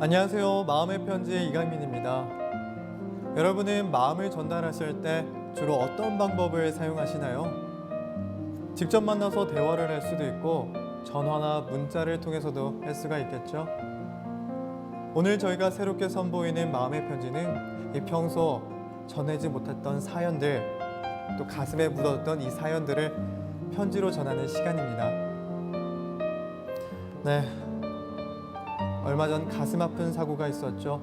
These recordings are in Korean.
안녕하세요. 마음의 편지 이강민입니다. 여러분은 마음을 전달하실 때 주로 어떤 방법을 사용하시나요? 직접 만나서 대화를 할 수도 있고 전화나 문자를 통해서도 할 수가 있겠죠. 오늘 저희가 새롭게 선보이는 마음의 편지는 이 평소 전하지 못했던 사연들 또 가슴에 묻었던 이 사연들을 편지로 전하는 시간입니다. 네, 얼마 전 가슴 아픈 사고가 있었죠.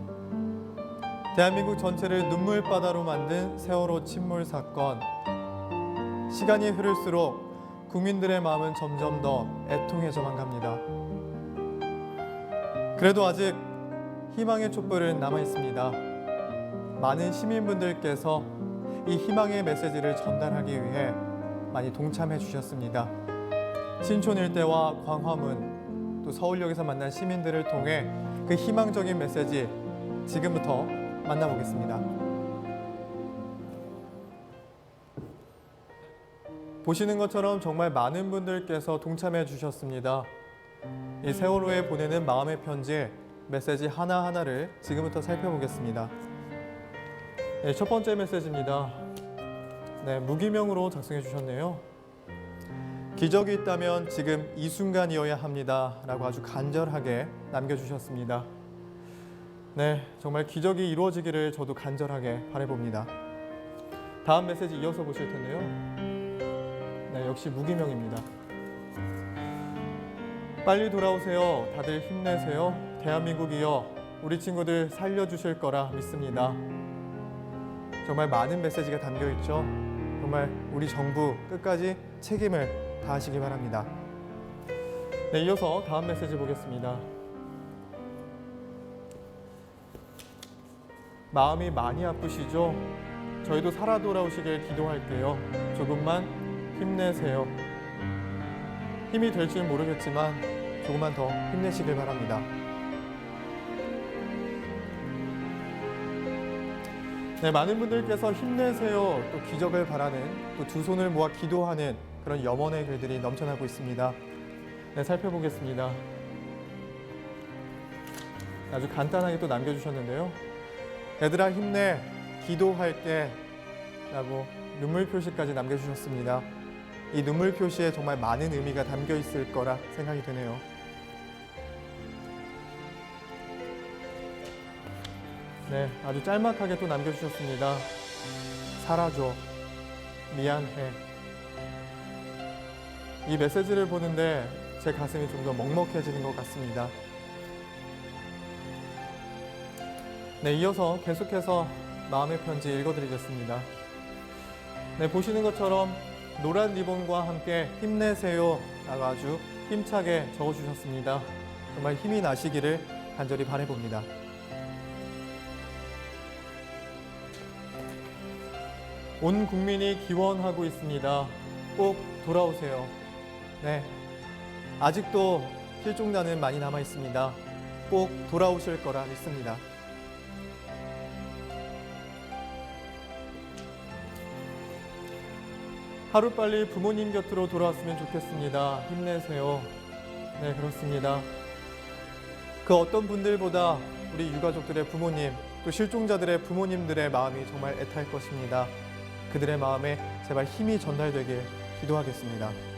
대한민국 전체를 눈물바다로 만든 세월호 침몰 사건. 시간이 흐를수록 국민들의 마음은 점점 더 애통해져만 갑니다. 그래도 아직 희망의 촛불은 남아 있습니다. 많은 시민분들께서 이 희망의 메시지를 전달하기 위해 많이 동참해 주셨습니다. 신촌 일대와 광화문 또 서울역에서 만난 시민들을 통해 그 희망적인 메시지 지금부터 만나보겠습니다. 보시는 것처럼 정말 많은 분들께서 동참해 주셨습니다. 이 세월호에 보내는 마음의 편지 메시지 하나하나를 지금부터 살펴보겠습니다. 네, 첫 번째 메시지입니다. 네, 무기명으로 작성해 주셨네요. 기적이 있다면 지금 이 순간이어야 합니다. 라고 아주 간절하게 남겨주셨습니다. 네, 정말 기적이 이루어지기를 저도 간절하게 바라봅니다. 다음 메시지 이어서 보실 텐데요. 네, 역시 무기명입니다. 빨리 돌아오세요. 다들 힘내세요. 대한민국이여, 우리 친구들 살려주실 거라 믿습니다. 정말 많은 메시지가 담겨 있죠. 정말 우리 정부 끝까지 책임을 다 하시기 바랍니다. 네, 이어서 다음 메시지 보겠습니다. 마음이 많이 아프시죠? 저희도 살아 돌아오시길 기도할게요. 조금만 힘내세요. 힘이 될지는 모르겠지만 조금만 더 힘내시길 바랍니다. 네, 많은 분들께서 힘내세요. 또 기적을 바라는 또 두 손을 모아 기도하는 그런 염원의 글들이 넘쳐나고 있습니다. 네, 살펴보겠습니다. 아주 간단하게 또 남겨주셨는데요. 얘들아 힘내, 기도할게 라고 눈물 표시까지 남겨주셨습니다. 이 눈물 표시에 정말 많은 의미가 담겨 있을 거라 생각이 되네요. 네, 아주 짤막하게 또 남겨주셨습니다. 사라져. 미안해. 이 메시지를 보는데 제 가슴이 좀 더 먹먹해지는 것 같습니다. 네, 이어서 계속해서 마음의 편지 읽어드리겠습니다. 네, 보시는 것처럼 노란 리본과 함께 힘내세요. 라고 아주 힘차게 적어주셨습니다. 정말 힘이 나시기를 간절히 바라봅니다. 온 국민이 기원하고 있습니다. 꼭 돌아오세요. 네. 아직도 실종자는 많이 남아 있습니다. 꼭 돌아오실 거라 믿습니다. 하루빨리 부모님 곁으로 돌아왔으면 좋겠습니다. 힘내세요. 네, 그렇습니다. 그 어떤 분들보다 우리 유가족들의 부모님, 또 실종자들의 부모님들의 마음이 정말 애타할 것입니다. 그들의 마음에 제발 힘이 전달되길 기도하겠습니다.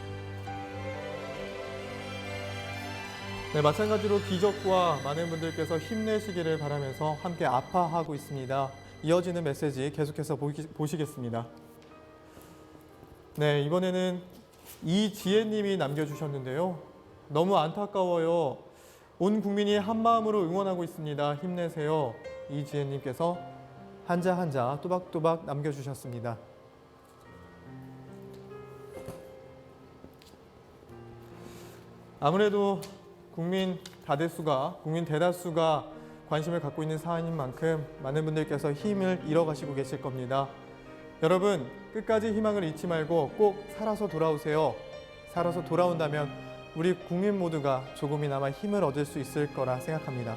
네, 마찬가지로 기적과 많은 분들께서 힘내시기를 바라면서 함께 아파하고 있습니다. 이어지는 메시지 계속해서 보기, 보시겠습니다. 네, 이번에는 이지혜님이 남겨주셨는데요. 너무 안타까워요. 온 국민이 한 마음으로 응원하고 있습니다. 힘내세요. 이지혜님께서 한자 한자 또박또박 남겨주셨습니다. 아무래도 국민 다대수가 국민 대다수가 관심을 갖고 있는 사안인 만큼 많은 분들께서 힘을 잃어가시고 계실 겁니다. 여러분 끝까지 희망을 잃지 말고 꼭 살아서 돌아오세요. 살아서 돌아온다면 우리 국민 모두가 조금이나마 힘을 얻을 수 있을 거라 생각합니다.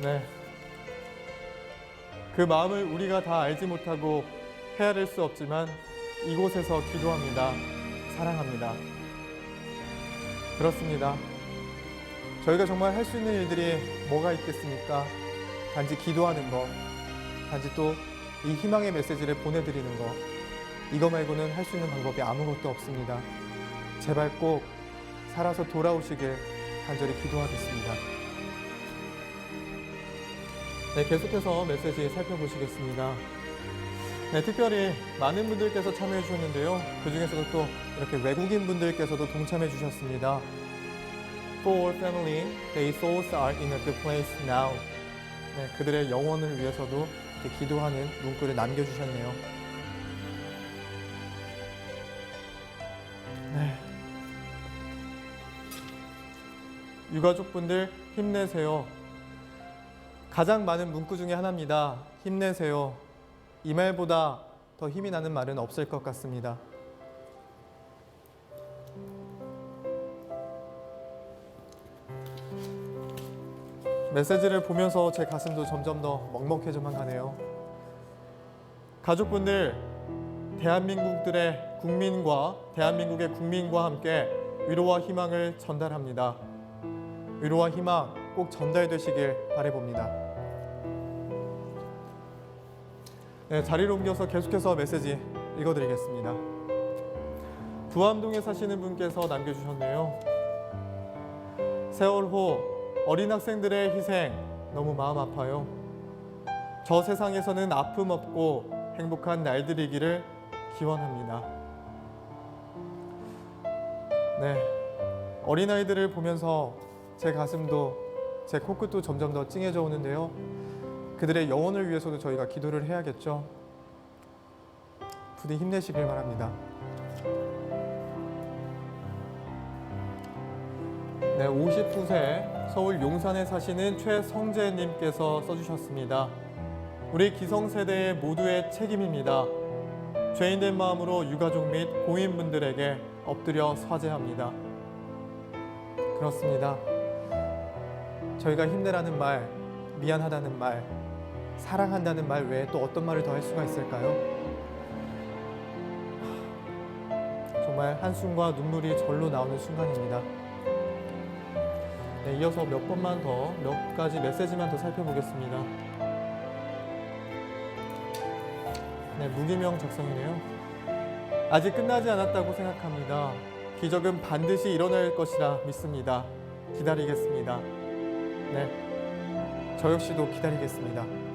네. 그 마음을 우리가 다 알지 못하고 헤아릴 수 없지만 이곳에서 기도합니다. 사랑합니다. 그렇습니다. 저희가 정말 할 수 있는 일들이 뭐가 있겠습니까? 단지 기도하는 거, 단지 또 이 희망의 메시지를 보내드리는 거, 이거 말고는 할 수 있는 방법이 아무것도 없습니다. 제발 꼭 살아서 돌아오시길 간절히 기도하겠습니다. 네, 계속해서 메시지 살펴보시겠습니다. 네, 특별히 많은 분들께서 참여해 주셨는데요. 그 중에서도 또 이렇게 외국인 분들께서도 동참해 주셨습니다. For family, their souls are in a good place now. 네, 그들의 영혼을 위해서도 이렇게 기도하는 문구를 남겨주셨네요. 네. 유가족분들 힘내세요. 가장 많은 문구 중에 하나입니다. 힘내세요. 이 말보다 더 힘이 나는 말은 없을 것 같습니다. 메시지를 보면서 제 가슴도 점점 더 먹먹해져만 가네요. 가족분들, 대한민국들의 국민과 대한민국의 국민과 함께 위로와 희망을 전달합니다. 위로와 희망 꼭 전달되시길 바래봅니다. 네, 자리를 옮겨서 계속해서 메시지 읽어드리겠습니다. 부암동에 사시는 분께서 남겨주셨네요. 세월호 어린 학생들의 희생 너무 마음 아파요. 저 세상에서는 아픔 없고 행복한 날들이기를 기원합니다. 네. 어린아이들을 보면서 제 가슴도 제 코끝도 점점 더 찡해져 오는데요. 그들의 영혼을 위해서도 저희가 기도를 해야겠죠. 부디 힘내시길 바랍니다. 네, 59세 서울 용산에 사시는 최성재님께서 써주셨습니다. 우리 기성세대의 모두의 책임입니다. 죄인된 마음으로 유가족 및 고인분들에게 엎드려 사죄합니다. 그렇습니다. 저희가 힘내라는 말, 미안하다는 말, 사랑한다는 말 외에 또 어떤 말을 더 할 수가 있을까요? 정말 한숨과 눈물이 절로 나오는 순간입니다. 네, 이어서 몇 번만 더, 몇 가지 메시지만 더 살펴보겠습니다. 네, 무기명 작성이네요. 아직 끝나지 않았다고 생각합니다. 기적은 반드시 일어날 것이라 믿습니다. 기다리겠습니다. 네, 저 역시도 기다리겠습니다.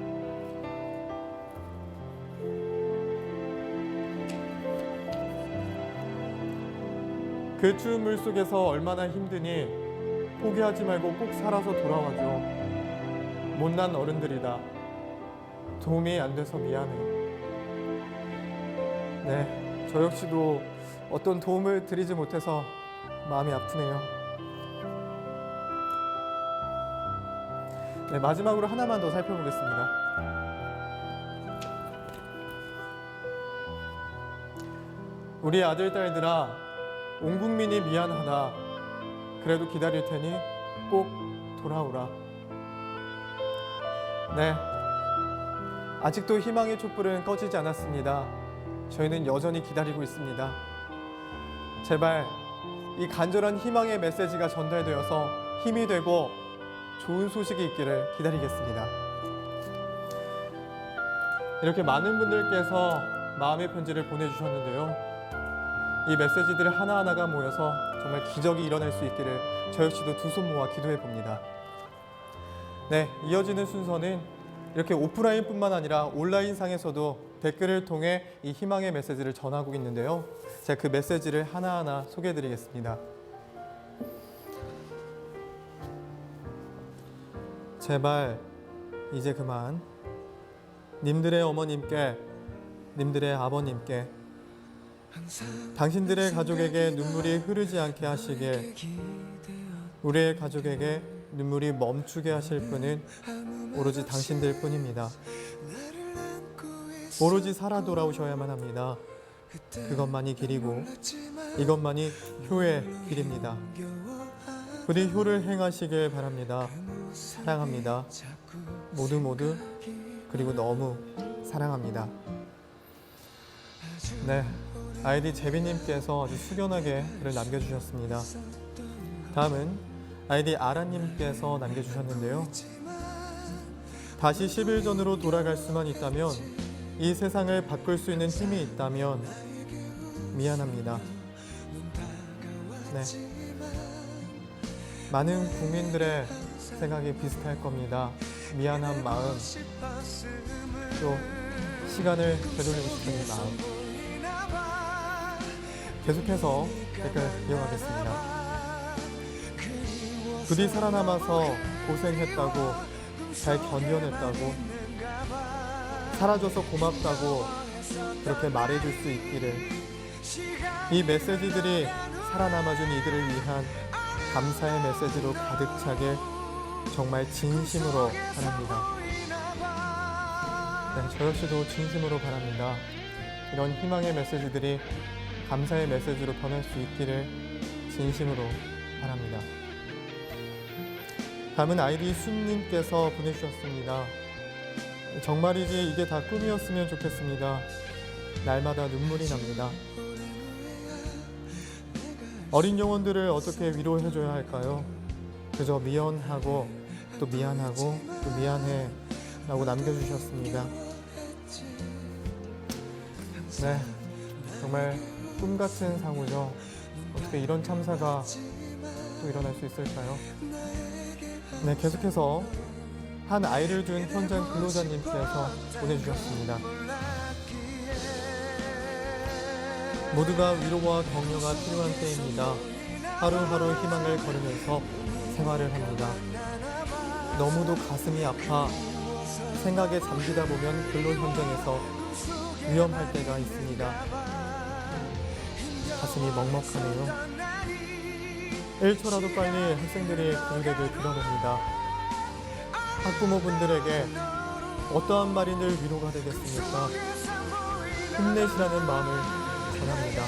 그 추운 물 속에서 얼마나 힘드니 포기하지 말고 꼭 살아서 돌아와줘. 못난 어른들이다. 도움이 안 돼서 미안해. 네, 저 역시도 어떤 도움을 드리지 못해서 마음이 아프네요. 네, 마지막으로 하나만 더 살펴보겠습니다. 우리 아들, 딸들아, 온 국민이 미안하다. 그래도 기다릴 테니 꼭 돌아오라. 네. 아직도 희망의 촛불은 꺼지지 않았습니다. 저희는 여전히 기다리고 있습니다. 제발 이 간절한 희망의 메시지가 전달되어서 힘이 되고 좋은 소식이 있기를 기다리겠습니다. 이렇게 많은 분들께서 마음의 편지를 보내주셨는데요. 이 메시지들 하나하나가 모여서 정말 기적이 일어날 수 있기를 저 역시도 두 손 모아 기도해 봅니다. 네, 이어지는 순서는 이렇게 오프라인뿐만 아니라 온라인상에서도 댓글을 통해 이 희망의 메시지를 전하고 있는데요. 제가 그 메시지를 하나하나 소개해 드리겠습니다. 제발 이제 그만 님들의 어머님께 님들의 아버님께 당신들의 가족에게 눈물이 흐르지 않게 하시길 우리의 가족에게 눈물이 멈추게 하실 분은 오로지 당신들 뿐입니다. 오로지 살아 돌아오셔야만 합니다. 그것만이 길이고 이것만이 효의 길입니다. 부디 효를 행하시길 바랍니다. 사랑합니다. 모두 모두 그리고 너무 사랑합니다. 네, 아이디 제비님께서 아주 숙연하게 글을 남겨주셨습니다. 다음은 아이디 아라님께서 남겨주셨는데요. 다시 10일 전으로 돌아갈 수만 있다면 이 세상을 바꿀 수 있는 힘이 있다면 미안합니다. 네. 많은 국민들의 생각이 비슷할 겁니다. 미안한 마음, 또 시간을 되돌리고 싶은 마음. 계속해서 댓글 이어가겠습니다. 부디 살아남아서 고생했다고, 잘 견뎌냈다고, 사라져서 고맙다고 그렇게 말해줄 수 있기를. 이 메시지들이 살아남아준 이들을 위한 감사의 메시지로 가득 차게 정말 진심으로 바랍니다. 네, 저 역시도 진심으로 바랍니다. 이런 희망의 메시지들이 감사의 메시지로 변할 수 있기를 진심으로 바랍니다. 다음은 아이디 순님께서 보내주셨습니다. 정말이지 이게 다 꿈이었으면 좋겠습니다. 날마다 눈물이 납니다. 어린 영혼들을 어떻게 위로해줘야 할까요? 그저 미안하고 또 미안하고 또 미안해 라고 남겨주셨습니다. 네, 정말 꿈 같은 사고죠. 어떻게 이런 참사가 또 일어날 수 있을까요? 네, 계속해서 한 아이를 둔 현장 근로자님께서 보내주셨습니다. 모두가 위로와 격려가 필요한 때입니다. 하루하루 희망을 걸으면서 생활을 합니다. 너무도 가슴이 아파 생각에 잠기다 보면 근로 현장에서 위험할 때가 있습니다. 가슴이 먹먹하네요. 1초라도 빨리 학생들이 구조되길 빌어봅니다. 학부모분들에게 어떠한 말이 늘 위로가 되겠습니까? 힘내시라는 마음을 전합니다.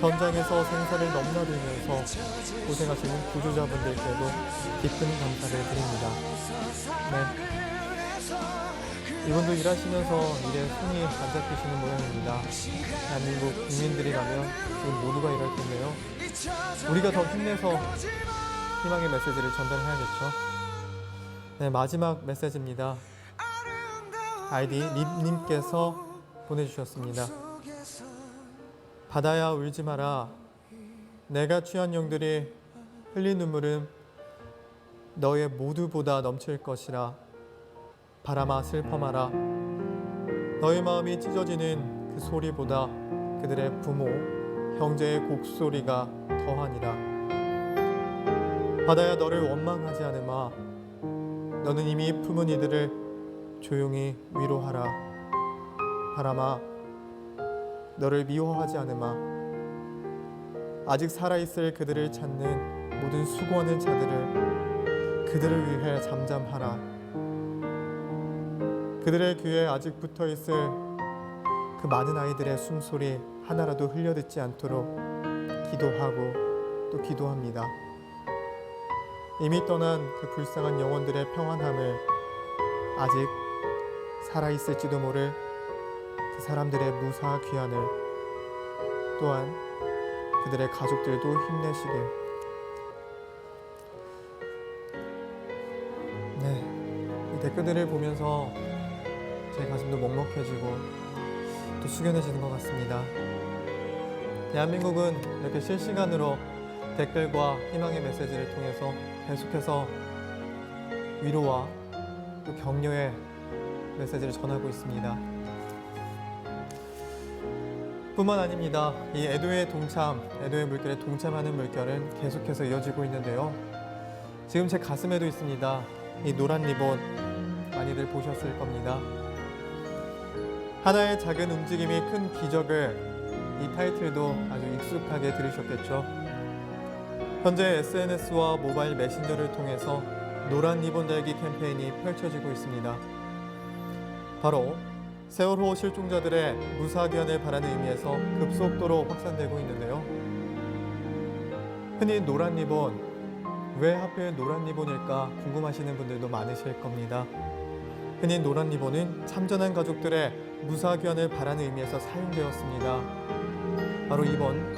현장에서 생사를 넘나들면서 고생하시는 구조자분들께도 깊은 감사를 드립니다. 네. 이분도 일하시면서 일에 손이 안 잡히시는 모양입니다. 대한민국 국민들이라면 지금 모두가 이럴 텐데요. 우리가 더 힘내서 희망의 메시지를 전달해야겠죠. 네, 마지막 메시지입니다. 아이디 립님께서 보내주셨습니다. 바다야 울지 마라. 내가 취한 영들이 흘린 눈물은 너의 모두보다 넘칠 것이라. 바람아 슬퍼 마라. 너의 마음이 찢어지는 그 소리보다 그들의 부모, 형제의 곡소리가 더하니라. 바다야 너를 원망하지 않으마. 너는 이미 품은 이들을 조용히 위로하라. 바람아 너를 미워하지 않으마. 아직 살아있을 그들을 찾는 모든 수고하는 자들을 그들을 위해 잠잠하라. 그들의 귀에 아직 붙어 있을 그 많은 아이들의 숨소리 하나라도 흘려듣지 않도록 기도하고 또 기도합니다. 이미 떠난 그 불쌍한 영혼들의 평안함을 아직 살아있을지도 모를 그 사람들의 무사 귀환을 또한 그들의 가족들도 힘내시길 네, 이 댓글들을 보면서 제 가슴도 먹먹해지고 또 숙연해지는 것 같습니다. 대한민국은 이렇게 실시간으로 댓글과 희망의 메시지를 통해서 계속해서 위로와 또 격려의 메시지를 전하고 있습니다. 뿐만 아닙니다. 이 애도의 동참, 애도의 물결에 동참하는 물결은 계속해서 이어지고 있는데요. 지금 제 가슴에도 있습니다. 이 노란 리본 많이들 보셨을 겁니다. 하나의 작은 움직임이 큰 기적을 이 타이틀도 아주 익숙하게 들으셨겠죠. 현재 SNS와 모바일 메신저를 통해서 노란 리본 달기 캠페인이 펼쳐지고 있습니다. 바로 세월호 실종자들의 무사견을 바라는 의미에서 급속도로 확산되고 있는데요. 흔히 노란 리본, 왜 하필 노란 리본일까 궁금하시는 분들도 많으실 겁니다. 흔히 노란 리본은 참전한 가족들의 무사견을 바라는 의미에서 사용되었습니다. 바로 이번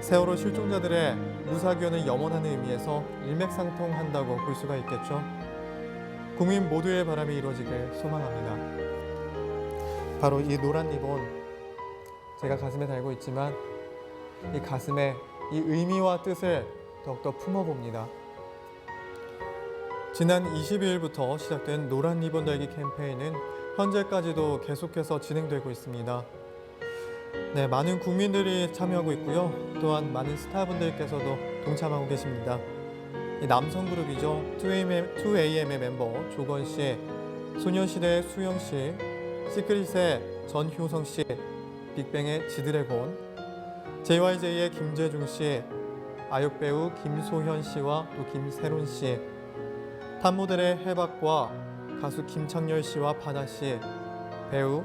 세월호 실종자들의 무사견을 염원하는 의미에서 일맥상통한다고 볼 수가 있겠죠. 국민 모두의 바람이 이루어지길 소망합니다. 바로 이 노란 리본 제가 가슴에 달고 있지만 이 가슴에 이 의미와 뜻을 더욱더 품어봅니다. 지난 22일부터 시작된 노란 리본 달기 캠페인은 현재까지도 계속해서 진행되고 있습니다. 네, 많은 국민들이 참여하고 있고요. 또한 많은 스타분들께서도 동참하고 계십니다. 이 남성 그룹이죠. 2AM, 2AM의 멤버 조건 씨, 소녀시대의 수영 씨, 시크릿의 전효성 씨, 빅뱅의 지드래곤, JYJ의 김재중 씨, 아역 배우 김소현 씨와 또 김세론 씨, 탑모델의 해박과 가수 김창렬 씨와 바나 씨, 배우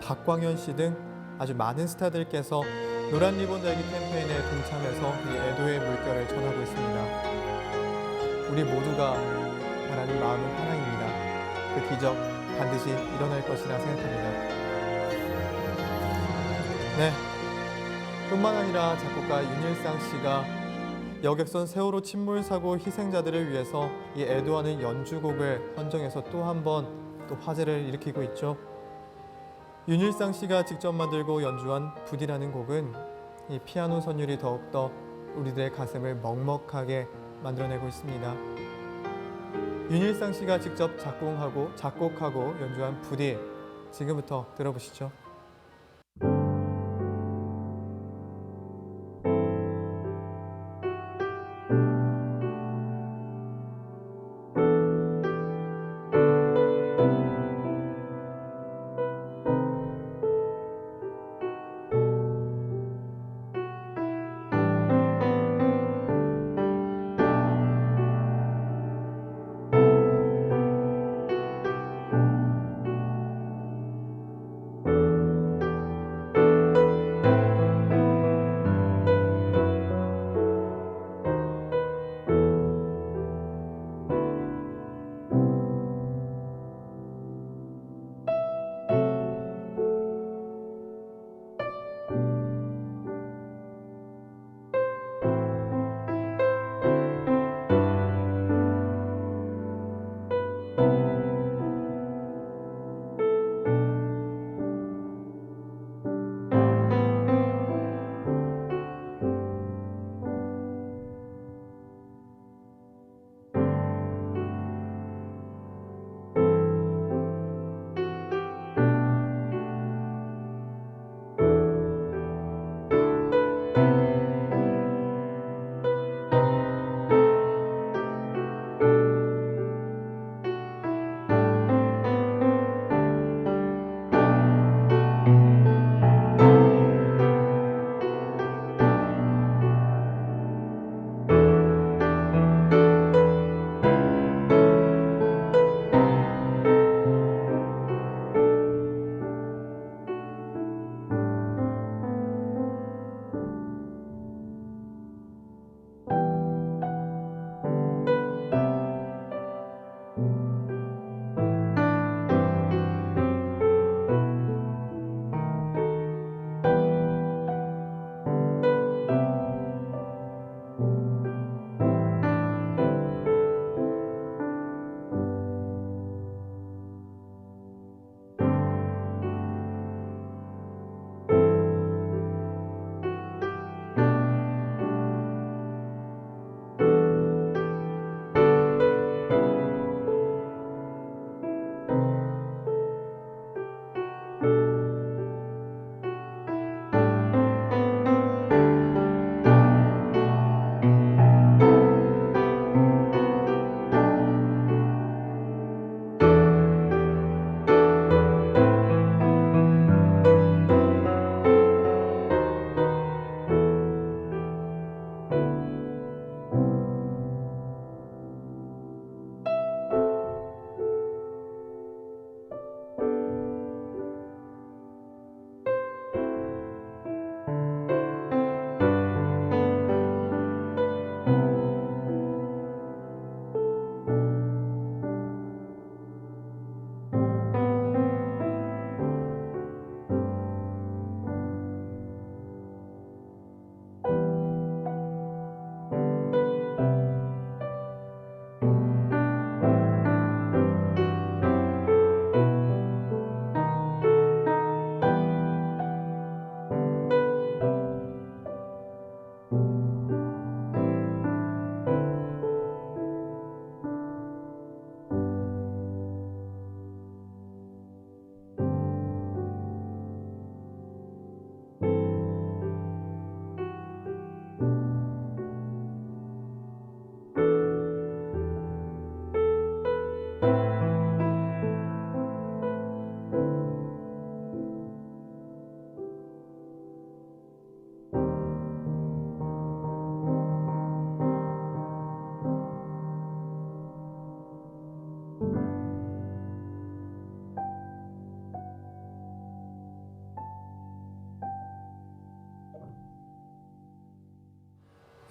박광현 씨 등 아주 많은 스타들께서 노란 리본 달기 캠페인에 동참해서 이 애도의 물결을 전하고 있습니다. 우리 모두가 바라는 마음은 하나입니다. 그 기적 반드시 일어날 것이라 생각합니다. 네. 뿐만 아니라 작곡가 윤일상 씨가 여객선 세월호 침몰 사고 희생자들을 위해서 이 애도하는 연주곡을 선정해서 또 한 번 또 화제를 일으키고 있죠. 윤일상 씨가 직접 만들고 연주한 붓이라는 곡은 이 피아노 선율이 더욱더 우리들의 가슴을 먹먹하게 만들어내고 있습니다. 윤일상 씨가 직접 작곡하고 작곡하고 연주한 붓이 지금부터 들어보시죠.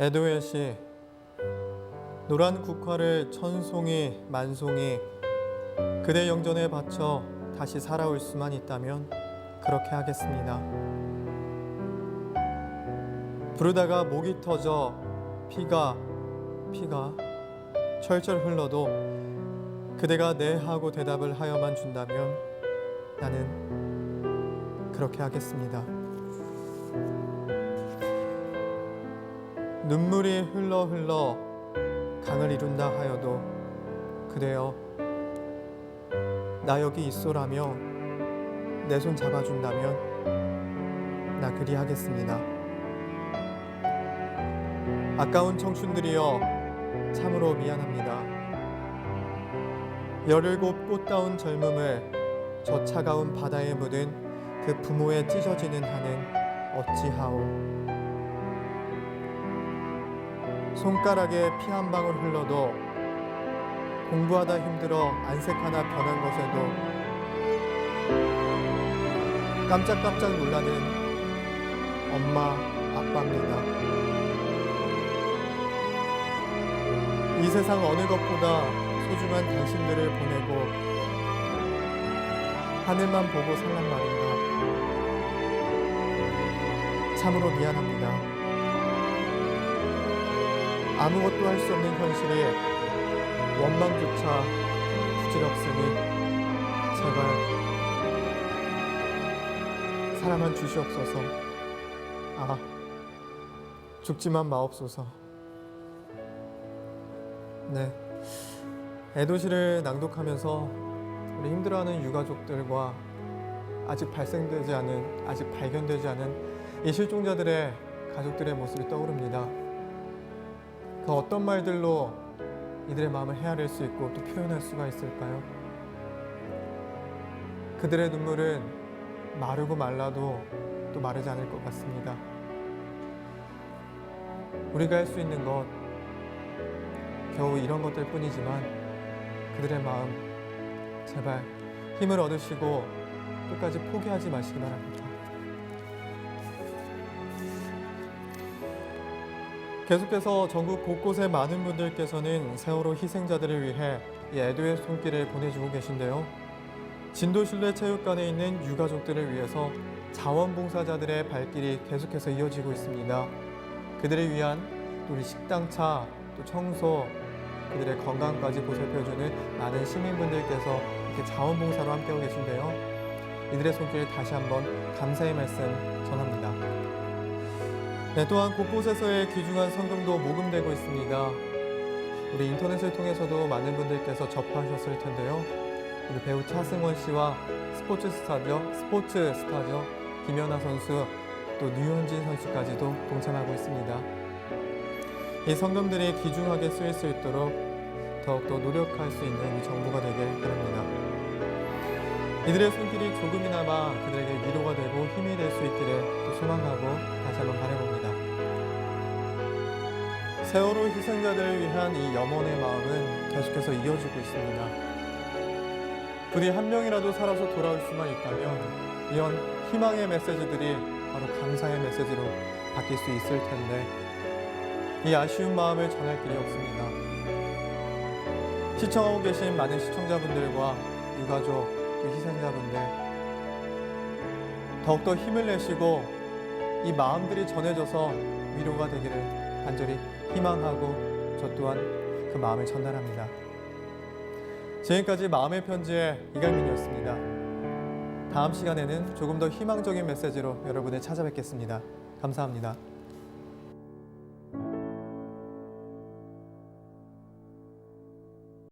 에도엘 씨, 노란 국화를 천송이 만송이 그대 영전에 바쳐 다시 살아올 수만 있다면 그렇게 하겠습니다. 부르다가 목이 터져 피가 피가 철철 흘러도 그대가 네 하고 대답을 하여만 준다면 나는 그렇게 하겠습니다. 눈물이 흘러 흘러 강을 이룬다 하여도 그대여 나 여기 있소라며 내 손 잡아준다면 나 그리 하겠습니다. 아까운 청춘들이여 참으로 미안합니다. 열일곱 꽃다운 젊음을 저 차가운 바다에 묻은 그 부모의 찢어지는 한은 어찌하오. 손가락에 피 한 방울 흘러도 공부하다 힘들어 안색 하나 변한 것에도 깜짝깜짝 놀라는 엄마, 아빠입니다. 이 세상 어느 것보다 소중한 당신들을 보내고 하늘만 보고 살란 말인가. 참으로 미안합니다. 아무것도 할 수 없는 현실이 원망조차 부질없으니 제발 사랑만 주시옵소서. 아, 죽지만 마옵소서. 네. 애도시를 낭독하면서 우리 힘들어하는 유가족들과 아직 발생되지 않은, 아직 발견되지 않은 이 실종자들의 가족들의 모습이 떠오릅니다. 그 어떤 말들로 이들의 마음을 헤아릴 수 있고 또 표현할 수가 있을까요? 그들의 눈물은 마르고 말라도 또 마르지 않을 것 같습니다. 우리가 할 수 있는 것 겨우 이런 것들 뿐이지만 그들의 마음 제발 힘을 얻으시고 끝까지 포기하지 마시기 바랍니다. 계속해서 전국 곳곳에 많은 분들께서는 세월호 희생자들을 위해 이 애도의 손길을 보내주고 계신데요. 진도실내 체육관에 있는 유가족들을 위해서 자원봉사자들의 발길이 계속해서 이어지고 있습니다. 그들을 위한 또 우리 식당차, 또 청소, 그들의 건강까지 보살펴주는 많은 시민분들께서 이렇게 자원봉사로 함께하고 계신데요. 이들의 손길 다시 한번 감사의 말씀 전합니다. 네, 또한 곳곳에서의 귀중한 성경도 모금되고 있습니다. 우리 인터넷을 통해서도 많은 분들께서 접하셨을 텐데요. 우리 배우 차승원 씨와 스포츠 스타죠, 스포츠 스타죠, 김연아 선수, 또 류현진 선수까지도 동참하고 있습니다. 이 성금들이 귀중하게 쓰일 수 있도록 더욱더 노력할 수 있는 이 정부가 되길 바랍니다. 이들의 손길이 조금이나마 그들에게 위로가 되고 힘이 될 수 있기를 또 소망하고 다시 한번 바라봅니다. 세월호 희생자들을 위한 이 염원의 마음은 계속해서 이어지고 있습니다. 부디 한 명이라도 살아서 돌아올 수만 있다면 이런 희망의 메시지들이 바로 감사의 메시지로 바뀔 수 있을 텐데 이 아쉬운 마음을 전할 길이 없습니다. 시청하고 계신 많은 시청자분들과 유가족 또 희생자분들 더욱더 힘을 내시고 이 마음들이 전해져서 위로가 되기를 간절히 희망하고 저 또한 그 마음을 전달합니다. 지금까지 마음의 편지의 이강민이었습니다. 다음 시간에는 조금 더 희망적인 메시지로 여러분을 찾아뵙겠습니다. 감사합니다.